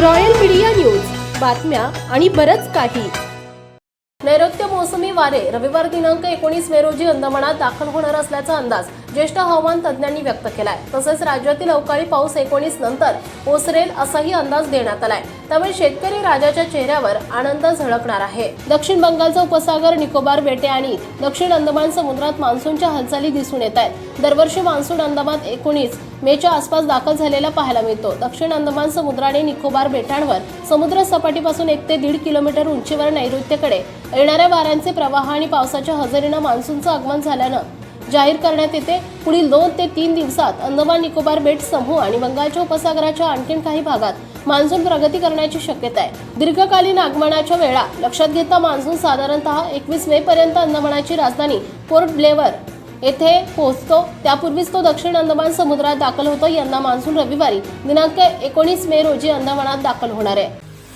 Royal media news. बातम्या आणि बरंच काही. नैऋत्य मोसमी वारे रविवार दिनांक एकोणीस मे रोजी अंदमानात दाखल होणार असल्याचा अंदाज. ज्येष्ठ हवामान तज्ज्ञांनी व्यक्त केलाय. तसेच राज्यातील अवकाळी पाऊस एकोणीस नंतर ओसरेल असाही अंदाज देण्यात आलाय. त्यामुळे शेतकरी राजाच्या चेहऱ्यावर आनंद झळकणार आहे. दक्षिण बंगालचा उपसागर निकोबार बेटे आणि दक्षिण अंदमान समुद्रात मान्सूनच्या हालचाली दिसून येत आहेत. दरवर्षी मान्सून अंदमान एकोणीस मेच्या आसपास दाखल झालेला पाहायला मिळतो. दक्षिण अंदमान समुद्र आणि निकोबार बेटांवर समुद्र सपाटीपासून एक ते दीड किलोमीटर उंचीवर नैऋत्येकडे येणाऱ्या वाऱ्यांचे प्रवाह आणि पावसाच्या हजेरीनं मान्सूनचं आगमन झाल्यानं जाहीर करण्यात येते. पुढील दोन ते तीन दिवसात अंदमान निकोबार बेट समूह आणि बंगालच्या उपसागराच्या आणखीन काही भागात मान्सून प्रगती करण्याची शक्यता आहे. दीर्घकालीन आगमनाच्या वेळा लक्षात घेता मान्सून साधारणतः एकवीस मे पर्यंत अंदमानाची राजधानी पोर्ट ब्लेवर येथे पोहोचतो. त्यापूर्वीच तो दक्षिण अंदमान समुद्रात दाखल होतो. यंदा मान्सून रविवारी दिनांक एकोणीस मे रोजी अंदमानात दाखल होणार आहे.